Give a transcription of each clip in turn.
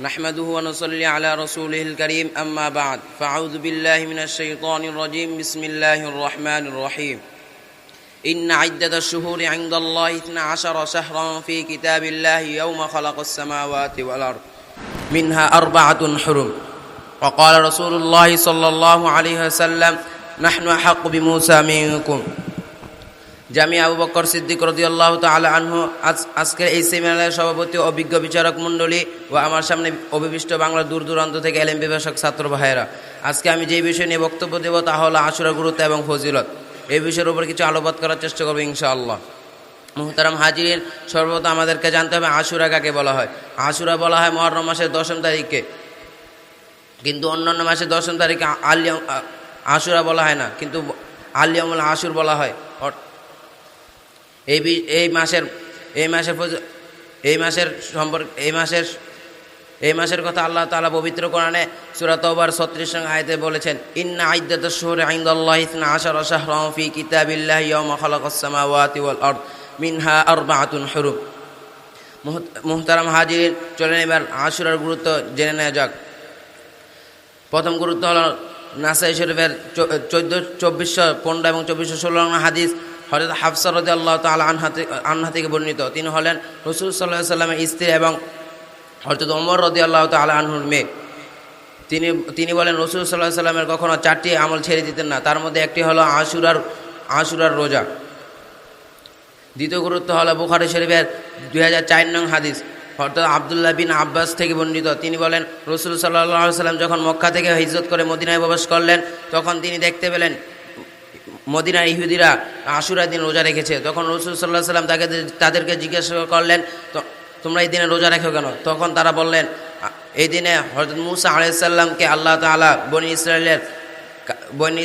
نحمده ونصلي على رسوله الكريم أما بعد فأعوذ بالله من الشيطان الرجيم. بسم الله الرحمن الرحيم. إن عدة الشهور عند الله اثنا عشر شهرا في كتاب الله يوم خلق السماوات والأرض منها أربعة حرم. وقال رسول الله صلى الله عليه وسلم نحن أحق بموسى منكم. জামি আবু বকর সিদ্দিক রদিয়াল্লাহ তালা আনহু আজ আজকের এই সেমিনারের সভাপতি অভিজ্ঞ বিচারক মণ্ডলী ও আমার সামনে অভিবিষ্ট বাংলার দূর দূরান্ত থেকে এলএম বিভাষক ছাত্র ভাইয়েরা। আজকে আমি যে বিষয় নিয়ে বক্তব্য দেব তা হলো আশুরা গুরুত্ব এবং ফজিলত। এই বিষয়ের উপর কিছু আলোপাত করার চেষ্টা করব ইনশাআল্লাহ। মুহতারাম হাজির সর্বপ্রথম আমাদেরকে জানতে হবে আশুরা কাকে বলা হয়। আশুরা বলা হয় মহরম মাসের দশম তারিখকে। কিন্তু অন্যান্য মাসের দশম তারিখে আলিয়া আশুরা বলা হয় না, কিন্তু আলিয়ামুল আশুর বলা হয়। এই এই মাসের এই মাসের এই মাসের সম্পর্ক এই মাসের এই মাসের কথা আল্লাহ তাআলা পবিত্র কোরআনে সূরা তওবার 36 নং আয়াতে বলেছেন, ইন্না আইদ্দাতাশ শুহুরি ইনদাল্লাহি ইসনা আশারা শাহরান ফি কিতাবিল্লাহি ইয়াওমা খালাকাস সামাওয়াতি ওয়াল আরদ মিনহা আরবাআতুন হুরুম। মুহত- মুহতারাম হাজির চলেন এবার আশুরার গুরুত্ব জেনে নেওয়া যাক। প্রথম গুরুত্ব হল নাসাই শরীফের চোদ্দ, চব্বিশশো পনেরো এবং চব্বিশশো ষোলো হাদিস হজরত হাফসর রদি আল্লাহ তাল আনহা থেকে- আনহা থেকে বর্ণিত। তিনি হলেন রসুল সাল্লাহ সাল্লামের স্ত্রী এবং হজরত ওমর রদি আল্লাহ তাল আনহুর মেয়ে। তিনি তিনি বলেন, রসুল সাল্লাহ সাল্লামের কখনো চারটি আমল ছেড়ে দিতেন না। তার মধ্যে একটি হলো আশুরার আশুরার রোজা। দ্বিতীয় গুরুত্ব হলো বুখারি শরীফের দুই হাজার চার নং হাদিস। অর্থাৎ আবদুল্লাহ বিন আব্বাস থেকে বর্ণিত। তিনি বলেন, রসুল সাল্লাহ সাল্লাম যখন মক্কা থেকে হিজরত করে মদিনায় প্রবেশ করলেন, তখন তিনি দেখতে পেলেন মদিনার ইহুদিরা আশুরা দিন রোজা রেখেছে। তখন রসুল সাল্লাহ সাল্লাম তাকে তাদেরকে জিজ্ঞাসা করলেন তোমরা এই দিনে রোজা রেখো কেন? তখন তারা বললেন এই দিনে হজরত মুসা আলাইসাল্লামকে আল্লাহ তাআলা বনি ইসরায়েলের বনি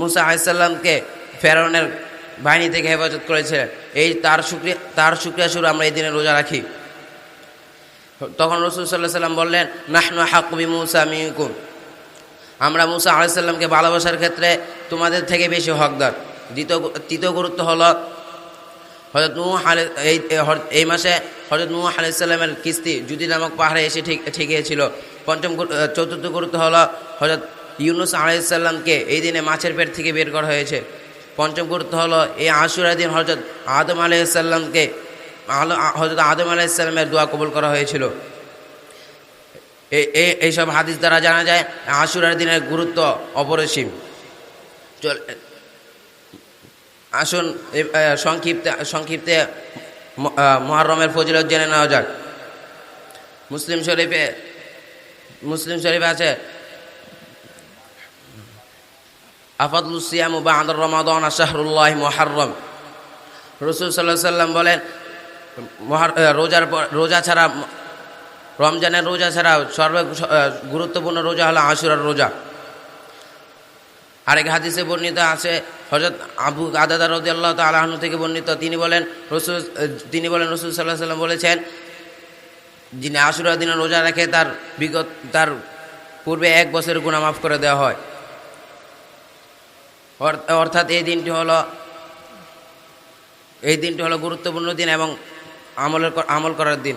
মুসা আলাইসাল্লামকে ফেরাউনের বাহিনী থেকে হেফাজত করেছে। এই তার শুক্রিয়া তার শুক্রিয়া শুরু আমরা এই দিনে রোজা রাখি। তখন রসুল সাল্লাহ সাল্লাম বললেন, নাহনু হাকুবি মুসা মিকুম আমরা মুসা আলাইসাল্লামকে ভালোবাসার ক্ষেত্রে তোমাদের থেকে বেশি হকদার। দ্বিতীয় তৃতীয় গুরুত্ব হলো হজরত নূহ এই এই মাসে হজরত নূহ আলাইসাল্লামের কিস্তি জুদি নামক পাহাড়ে এসে ঠিক, ঠিকিয়েছিল। পঞ্চম চতুর্থ গুরুত্ব হলো হজরত ইউনুস আলাইসাল্লামকে এই দিনে মাছের পেট থেকে বের করা হয়েছে। পঞ্চম গুরুত্ব হলো এই আশুরা দিন হজরত আদম আলাইসাল্লামকে আলো হজরত আদম আলাইসাল্লামের দোয়া কবুল করা হয়েছিল। এইসব হাদিস দ্বারা জানা যায় আশুরার দিনের গুরুত্ব অপরিসীম। চল আসুন সংক্ষিপ্তে সংক্ষিপ্তে মহরমের ফজিলত জেনে নেওয়া যাক। মুসলিম শরীফে মুসলিম শরীফে আছে আফাদুসিয়াম বাদ রমাদন শাহরুল্লাহ মহারম রসুল সাল্লাহ সাল্লাম বলেন রোজার পর, রোজা ছাড়া রমজানের রোজা ছাড়া সর্ব গুরুত্বপূর্ণ রোজা হলো আশুরার রোজা। আরেক হাদিসে বর্ণিত আছে হজরত আবু আদাদা রদি আল্লাহ তালাহনু থেকে বর্ণিত, তিনি বলেন, রসুল, তিনি বলেন, রসুল সাল্লাহ সাল্লাম বলেছেন, যিনি আশুরা দিনে রোজা রাখে, তার বিগত, তার পূর্বে এক বছরের গুণা মাফ করে দেওয়া হয়। অর- অর্থাৎ এই দিনটি হলো, এই দিনটি হলো গুরুত্বপূর্ণ দিন এবং আমলের আমল করার দিন।